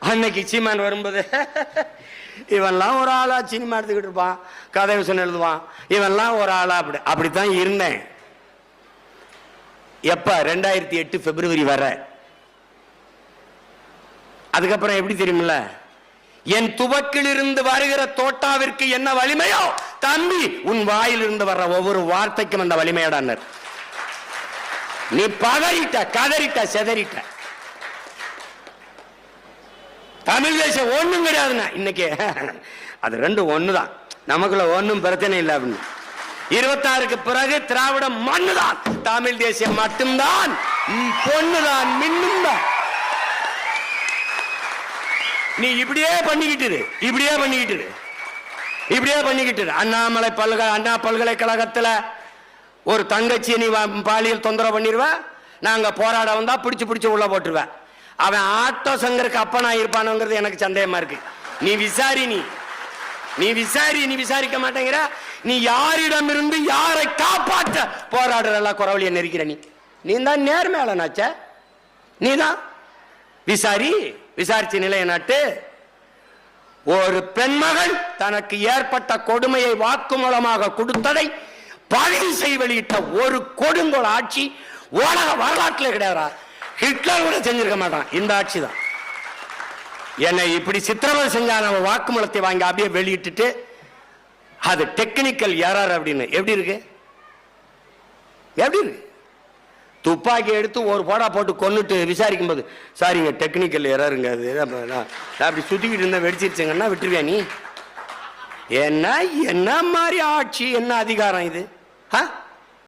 அன்னைக்கு சீமான் வரும்போது இவன்லாம் ஒரு ஆளா சினிமா எடுத்துக்கிட்டு இருப்பான் கதை விஷயம் எழுதுவான். இவன்லாம் ஒரு ஆளா அப்படி அப்படித்தான் இருந்தேன். எப்ப? ரெண்டாயிரத்தி எட்டு பிப்ரவரி வர. அதுக்கப்புறம் எப்படி தெரியுமில்ல? என் துவக்கிலிருந்து வருகிற தோட்டாவிற்கு என்ன வலிமையோ தம்பி உன் வாயிலிருந்து வர்ற ஒவ்வொரு வார்த்தைக்கும் அந்த வலிமையடான்னர். நீ பதறிட்ட கதறிட்ட செதறிட்ட. தமிழ் தேசம் ஒண்ணும் கிடையாதுண்ணா இன்னைக்கு. அது ரெண்டும் ஒண்ணுதான். நமக்குள்ள ஒன்றும் பிரச்சனை இல்லை அப்படின்னு. இருபத்தாறுக்கு பிறகு திராவிடம் மண்ணுதான். தமிழ் தேசியம் மட்டும்தான். பொண்ணுதான் மின்னும் தான். நீ இப்படியே பண்ணிக்கிட்டு இப்படியே பண்ணிக்கிட்டு இப்படியே பண்ணிக்கிட்டு அண்ணாமலை பல்கலை அண்ணா பல்கலைக்கழகத்துல ஒரு தங்கச்சி நீ பாலியல் தொந்தரவு பண்ணிடுவ நாங்க போராட வந்தா பிடிச்சு பிடிச்சு உள்ள போட்டுருவேன் அவன் ஆட்டோ சங்கருக்கு அப்பனா இருப்பானுங்கிறது எனக்கு சந்தேகமா இருக்கு. நீ விசாரி நீ. நீ விசாரி நீ விசாரிக்க மாட்டேங்கிற. நீ யாரிடமிருந்து யாரை காப்பாற்ற போராடுற குறவழியை நெருக்கிற நீ. நீ தான் நேர்மையாளனாச்ச. நீ தான் விசாரி விசாரிச்சு நிலைய நாட்டு. ஒரு பெண்மகள் தனக்கு ஏற்பட்ட கொடுமையை வாக்குமூலமாக கொடுத்ததை பதிவு செய் வெளியிட்ட ஒரு கொடுங்கோல் ஆட்சி உலக வரலாற்றில் கிடையாது. ஹிட்லர் கூட செஞ்சிருக்க மாட்டான். இந்த ஆட்சி தான். என்னை இப்படி சித்திரவதை செஞ்சான் நம்ம வாக்குமூலத்தை வாங்கி அப்படியே வெளியிட்டுட்டு அது டெக்னிக்கல் எரர் அப்படின்னு. எப்படி இருக்கு? எப்படி இருக்கு? துப்பாக்கி எடுத்து ஒரு போடா போட்டு கொண்டுட்டு விசாரிக்கும் போது சாரிங்க டெக்னிக்கல் எரருங்க அது. நான் அப்படி சுத்திக்கிட்டு இருந்தா வெடிச்சிருச்சுங்கன்னா விட்டுருவியா நீ? என்ன என்ன மாதிரி ஆட்சி என்ன அதிகாரம் இது? ஆ?